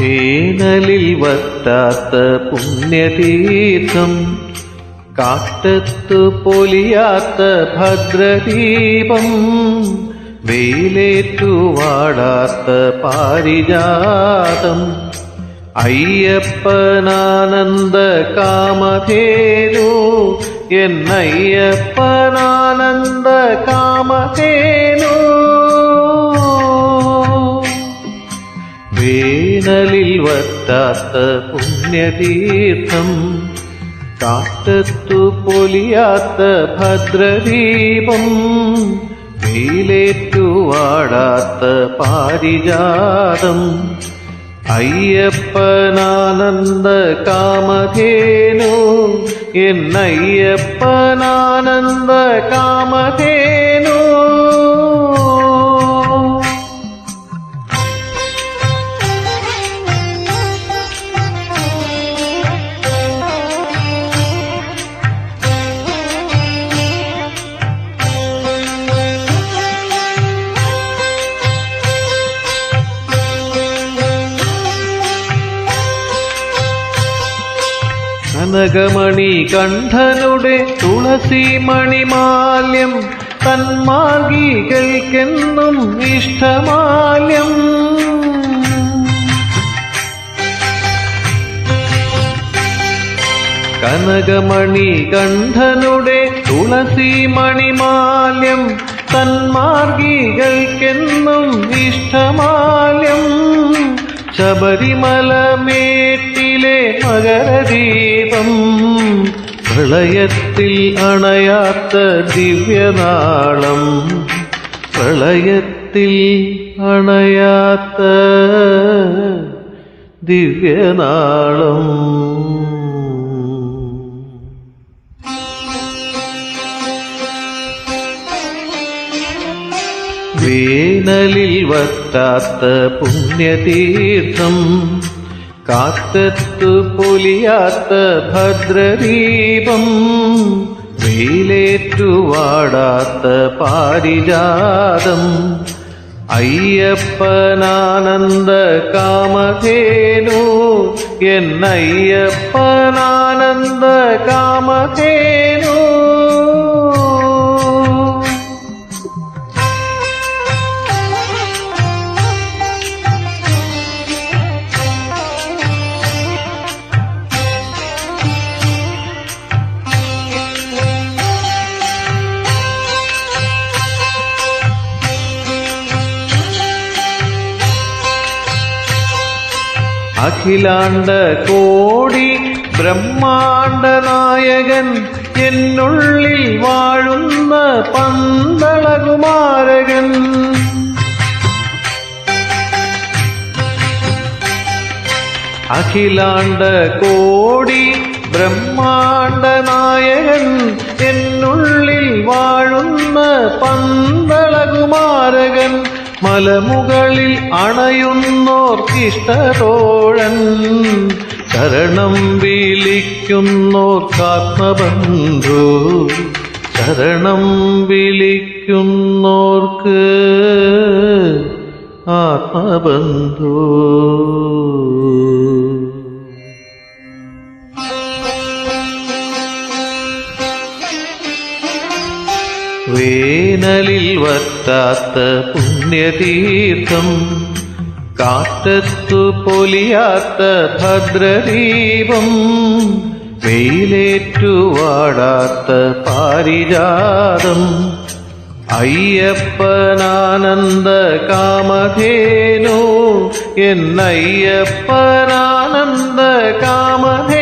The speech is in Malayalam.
വേനലിൽ വറ്റാത്ത പുണ്യതീർത്ഥം കാട്ടത്തു പൊലിയാത്ത ഭദ്രദീപം വെയിലേറ്റുവാടാത്ത പാരിജാതം അയ്യപ്പനാനന്ദ കാമധേനു എന്നയ്യപ്പനാനന്ദ കാമധേനു. വേനലിൽ വറ്റാത്ത പുണ്യതീർത്ഥം. കാട്ടത്തു പൊലിയാത്ത ഭദ്രദീപം. വെയിലേറ്റു വാടാത്ത പാരിജാതം. അയ്യപ്പനാനന്ദ കാമധേനു. എന്നയ്യപ്പനാനന്ദ കാമധേനു. കനകമണി കണ്ഠനുടെ തുളസി മണിമാല്യം തന്മാർഗികൾക്കെന്നും ഇഷ്ടമാല്യം. കനകമണി കണ്ഠനുടെ തുളസി മണിമാല്യം തന്മാർഗികൾക്കെന്നും ഇഷ്ടമാല്യം ശബരിമല മേട്ടിലെ മകരദീപം പ്രളയത്തിൽ അണയാത്ത ദിവ്യനാളം പ്രളയത്തിൽ അണയാത്ത ദിവ്യനാളം. വേനലിൽ വറ്റാത്ത പുണ്യതീർത്ഥം കാറ്റത്തു പൊലിയാത്ത ഭദ്രദീപം വെയിലേറ്റുവാടാത്ത പാരിജാതം അയ്യപ്പനാനന്ദ കാമധേനു എന്നയ്യപ്പനാനന്ദ കാമധേനു. അഖിലാണ്ട കോടി ബ്രഹ്മാണ്ട നായകൻ എന്നുള്ളിൽ വാഴുന്ന പന്തളകുമാരകൻ. അഖിലാണ്ട കോടി ബ്രഹ്മാണ്ട നായകൻ എന്നുള്ളിൽ വാഴുന്ന പന്തളകുമാരകൻ. മലമുകളിൽ അണയുന്നോർക്കിഷ്ടതോഴൻ ശരണം വിളിക്കുന്നോർക്കാത്മബന്ധു ശരണം വിളിക്കുന്നോർക്ക് ആത്മബന്ധു. വേനലിൽ വറ്റാത്ത പുണ്യതീർത്ഥം കാറ്റത്തു പൊലിയാത്ത ഭദ്രദീപം വെയിലേറ്റു വാടാത്ത പാരിജാതം അയ്യപ്പനാനന്ദ കാമധേനു എന്നയ്യപ്പനാനന്ദ കാമധേ